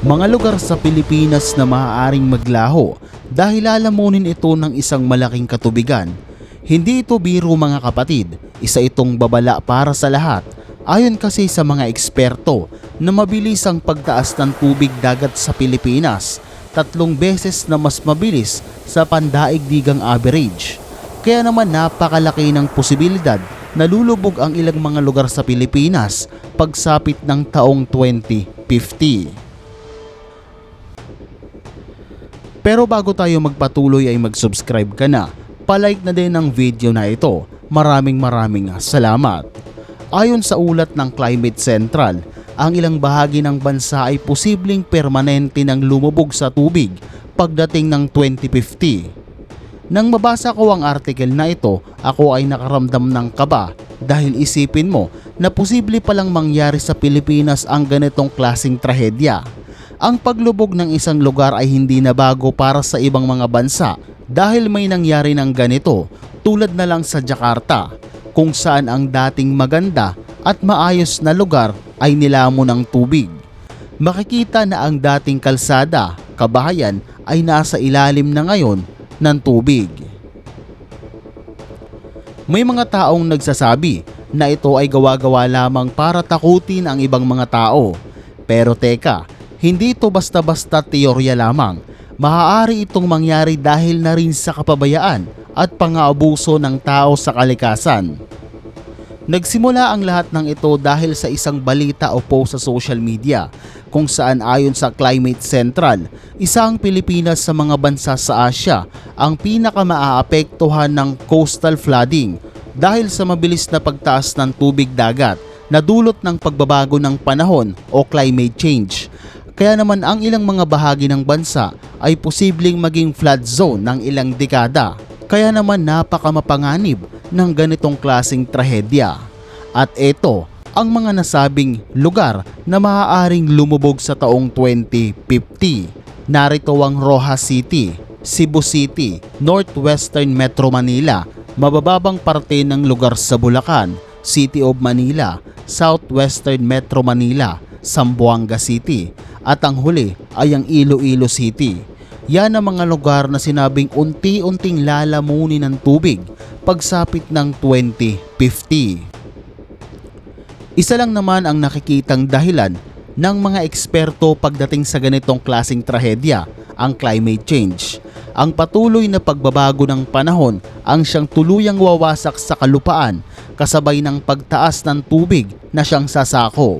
Mga lugar sa Pilipinas na maaaring maglaho dahil lalamunin ito ng isang malaking katubigan. Hindi ito biro mga kapatid, isa itong babala para sa lahat. Ayon kasi sa mga eksperto na mabilis ang pagtaas ng tubig dagat sa Pilipinas, tatlong beses na mas mabilis sa pandaigdigang average. Kaya naman napakalaki ng posibilidad na lulubog ang ilang mga lugar sa Pilipinas pagsapit ng taong 2050. Pero bago tayo magpatuloy ay mag-subscribe ka na. Palike na din ang video na ito. Maraming maraming salamat. Ayon sa ulat ng Climate Central, ang ilang bahagi ng bansa ay posibleng permanente ng lumubog sa tubig pagdating ng 2050. Nang mabasa ko ang article na ito, ako ay nakaramdam ng kaba dahil isipin mo na posible palang mangyari sa Pilipinas ang ganitong klasing trahedya. Ang paglubog ng isang lugar ay hindi na bago para sa ibang mga bansa dahil may nangyari ng ganito tulad na lang sa Jakarta kung saan ang dating maganda at maayos na lugar ay nilamon ng tubig. Makikita na ang dating kalsada, kabahayan ay nasa ilalim na ngayon ng tubig. May mga taong nagsasabi na ito ay gawa-gawa lamang para takutin ang ibang mga tao. Pero teka, hindi ito basta-basta teorya lamang. Maaari itong mangyari dahil na rin sa kapabayaan at pang-aabuso ng tao sa kalikasan. Nagsimula ang lahat ng ito dahil sa isang balita o post sa social media kung saan ayon sa Climate Central, isang Pilipinas sa mga bansa sa Asya ang pinakamaapektuhan ng coastal flooding dahil sa mabilis na pagtaas ng tubig dagat na dulot ng pagbabago ng panahon o climate change. Kaya naman ang ilang mga bahagi ng bansa ay posibleng maging flood zone ng ilang dekada. Kaya naman napakamapanganib ng ganitong klasing trahedya. At ito ang mga nasabing lugar na maaaring lumubog sa taong 2050. Narito ang Rojas City, Cebu City, Northwestern Metro Manila, mabababang parte ng lugar sa Bulacan, City of Manila, Southwestern Metro Manila, Zamboanga City, at ang huli ay ang Iloilo City. Yan ang mga lugar na sinabing unti-unting lalamunin ng tubig pagsapit ng 2050. Isa lang naman ang nakikitang dahilan ng mga eksperto pagdating sa ganitong klasing trahedya, ang climate change. Ang patuloy na pagbabago ng panahon ang siyang tuluyang wawasak sa kalupaan kasabay ng pagtaas ng tubig na siyang sasako.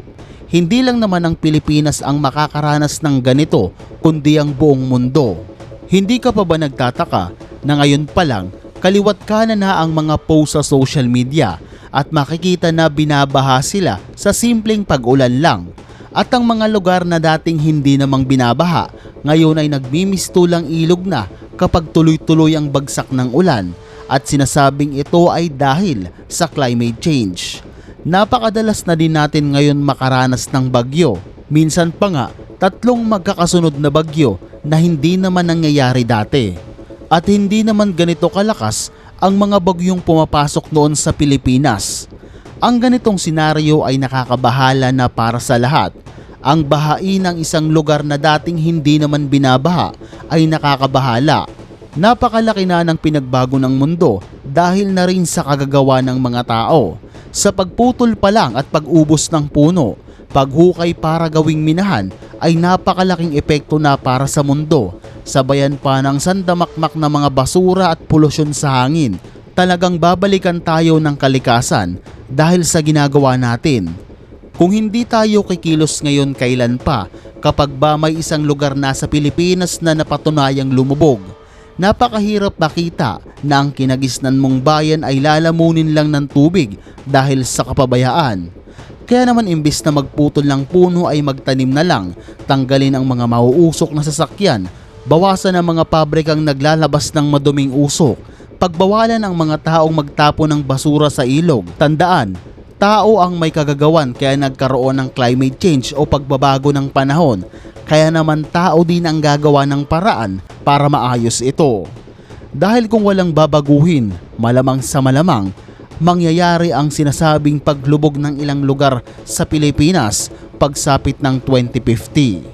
Hindi lang naman ang Pilipinas ang makakaranas ng ganito kundi ang buong mundo. Hindi ka pa ba nagtataka na ngayon pa lang kaliwat ka na na ang mga post sa social media at makikita na binabaha sila sa simpleng pag-ulan lang. At ang mga lugar na dating hindi namang binabaha, ngayon ay nagmimistulang ilog na kapag tuloy-tuloy ang bagsak ng ulan at sinasabing ito ay dahil sa climate change. Napakadalas na din natin ngayon makaranas ng bagyo. Minsan pa nga, tatlong magkakasunod na bagyo na hindi naman nangyayari dati. At hindi naman ganito kalakas ang mga bagyong pumapasok noon sa Pilipinas. Ang ganitong senaryo ay nakakabahala na para sa lahat. Ang bahain ng isang lugar na dating hindi naman binabaha ay nakakabahala. Napakalaki na ng pinagbago ng mundo dahil na rin sa kagagawa ng mga tao. Sa pagputol pa lang at pag-ubos ng puno, paghukay para gawing minahan ay napakalaking epekto na para sa mundo. Sabayan pa ng sandamakmak na mga basura at polusyon sa hangin. Talagang babalikan tayo ng kalikasan dahil sa ginagawa natin. Kung hindi tayo kikilos ngayon kailan pa kapag ba may isang lugar na sa Pilipinas na napatunayang lumubog. Napakahirap makita na ang kinagisnan mong bayan ay lalamunin lang ng tubig dahil sa kapabayaan. Kaya naman imbis na magputol ng puno ay magtanim na lang, tanggalin ang mga mauusok na sasakyan, bawasan ang mga pabrikang naglalabas ng maduming usok, pagbawalan ang mga taong magtapo ng basura sa ilog. Tandaan, tao ang may kagagawan kaya nagkaroon ng climate change o pagbabago ng panahon. Kaya naman tao din ang gagawa ng paraan para maayos ito. Dahil kung walang babaguhin, malamang sa malamang, mangyayari ang sinasabing paglubog ng ilang lugar sa Pilipinas pagsapit ng 2050.